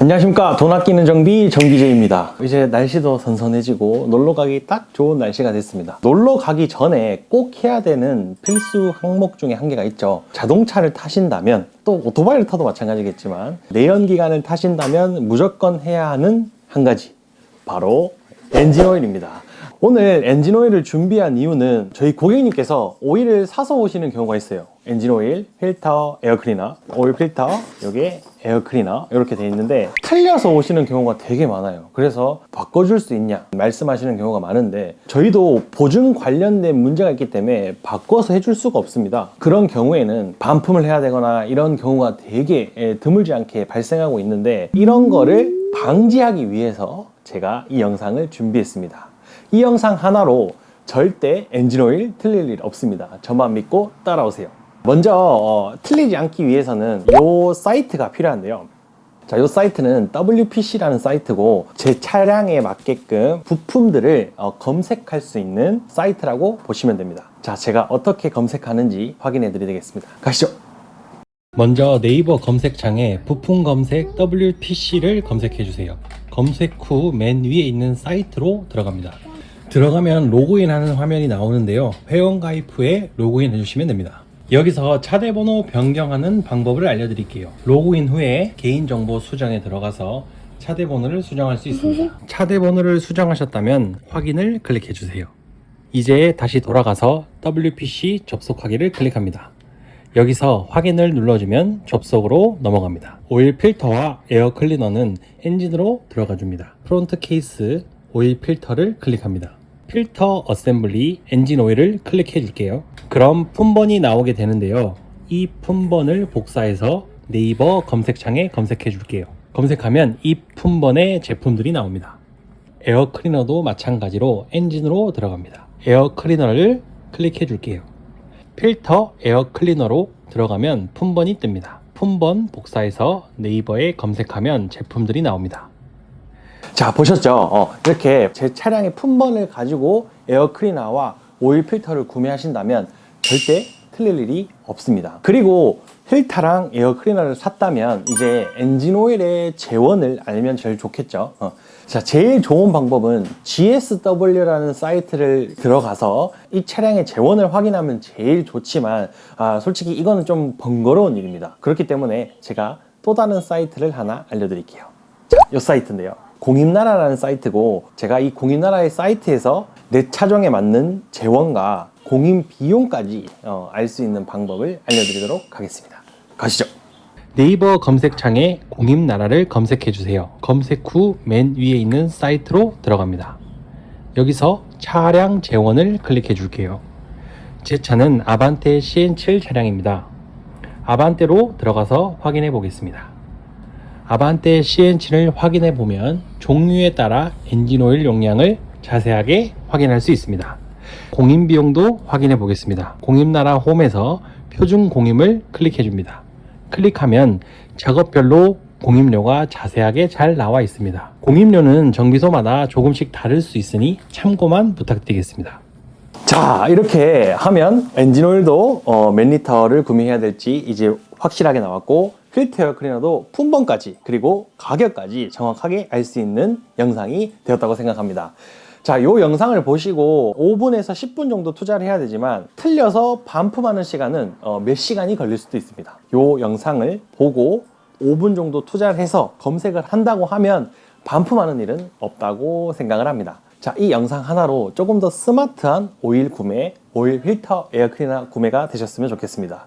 안녕하십니까. 돈 아끼는 정비 정비제입니다. 이제 날씨도 선선해지고 놀러 가기 딱 좋은 날씨가 됐습니다. 놀러 가기 전에 꼭 해야 되는 필수 항목 중에 한 개가 있죠. 자동차를 타신다면 또 오토바이를 타도 마찬가지겠지만 내연기관을 타신다면 무조건 해야 하는 한 가지. 바로 엔진오일입니다. 오늘 엔진오일을 준비한 이유는 저희 고객님께서 오일을 사서 오시는 경우가 있어요. 엔진오일, 필터, 에어클리너, 오일 필터, 여기 에 에어클리너 이렇게 돼 있는데 틀려서 오시는 경우가 되게 많아요 그래서 바꿔줄 수 있냐 말씀하시는 경우가 많은데 저희도 보증 관련된 문제가 있기 때문에 바꿔서 해줄 수가 없습니다 그런 경우에는 반품을 해야 되거나 이런 경우가 되게 예, 드물지 않게 발생하고 있는데 이런 거를 방지하기 위해서 제가 이 영상을 준비했습니다 이 영상 하나로 절대 엔진오일 틀릴 일 없습니다. 저만 믿고 따라오세요. 먼저 어, 틀리지 않기 위해서는 이 사이트가 필요한데요. 자, 이 사이트는 WPC라는 사이트고 제 차량에 맞게끔 부품들을 어, 검색할 수 있는 사이트라고 보시면 됩니다. 자, 제가 어떻게 검색하는지 확인해 드리겠습니다. 가시죠. 먼저 네이버 검색창에 부품 검색 WPC를 검색해 주세요. 검색 후 맨 위에 있는 사이트로 들어갑니다. 들어가면 로그인 하는 화면이 나오는데요. 회원 가입 후에 로그인 해주시면 됩니다. 여기서 차대번호 변경하는 방법을 알려드릴게요. 로그인 후에 개인정보 수정에 들어가서 차대번호를 수정할 수 있습니다. 차대번호를 수정하셨다면 확인을 클릭해 주세요. 이제 다시 돌아가서 WPC 접속하기를 클릭합니다. 여기서 확인을 눌러주면 접속으로 넘어갑니다. 오일 필터와 에어 클리너는 엔진으로 들어가 줍니다. 프론트 케이스 오일 필터를 클릭합니다. 필터 어셈블리 엔진 오일을 클릭해 줄게요. 그럼 품번이 나오게 되는데요. 이 품번을 복사해서 네이버 검색창에 검색해 줄게요. 검색하면 이 품번의 제품들이 나옵니다. 에어 클리너도 마찬가지로 엔진으로 들어갑니다. 에어 클리너를 클릭해 줄게요. 필터 에어 클리너로 들어가면 품번이 뜹니다. 품번 복사해서 네이버에 검색하면 제품들이 나옵니다. 자 보셨죠? 어, 이렇게 제 차량의 품번을 가지고 에어 클리너와 오일 필터를 구매하신다면 절대 틀릴 일이 없습니다. 그리고 필터랑 에어 클리너를 샀다면 이제 엔진 오일의 재원을 알면 제일 좋겠죠. 어. 자, 제일 좋은 방법은 GSW라는 사이트를 들어가서 이 차량의 재원을 확인하면 제일 좋지만 아, 솔직히 이거는 좀 번거로운 일입니다. 그렇기 때문에 제가 또 다른 사이트를 하나 알려드릴게요. 자, 이 사이트인데요. 공임나라라는 사이트고 제가 이 공임나라의 사이트에서 내 차종에 맞는 재원과 공임 비용까지 어, 알 수 있는 방법을 알려드리도록 하겠습니다. 가시죠. 네이버 검색창에 공임나라를 검색해 주세요. 검색 후 맨 위에 있는 사이트로 들어갑니다. 여기서 차량 재원을 클릭해 줄게요. 제 차는 아반떼 CN7 차량입니다. 아반떼로 들어가서 확인해 보겠습니다. 아반떼 CN7을 확인해 보면 종류에 따라 엔진오일 용량을 자세하게 확인할 수 있습니다. 공임 비용도 확인해 보겠습니다. 공임나라 홈에서 표준 공임을 클릭해 줍니다. 클릭하면 작업별로 공임료가 자세하게 잘 나와 있습니다. 공임료는 정비소마다 조금씩 다를 수 있으니 참고만 부탁드리겠습니다. 자 이렇게 하면 엔진오일도 어, 몇 리터를 구매해야 될지 이제 확실하게 나왔고 필터 에어 클리너도 품번까지 그리고 가격까지 정확하게 알 수 있는 영상이 되었다고 생각합니다. 자, 요 영상을 보시고 5분에서 10분 정도 투자를 해야 되지만 틀려서 반품하는 시간은 어, 몇 시간이 걸릴 수도 있습니다. 요 영상을 보고 5분 정도 투자를 해서 검색을 한다고 하면 반품하는 일은 없다고 생각을 합니다. 자, 이 영상 하나로 조금 더 스마트한 오일 구매, 오일 필터 에어 클리너 구매가 되셨으면 좋겠습니다.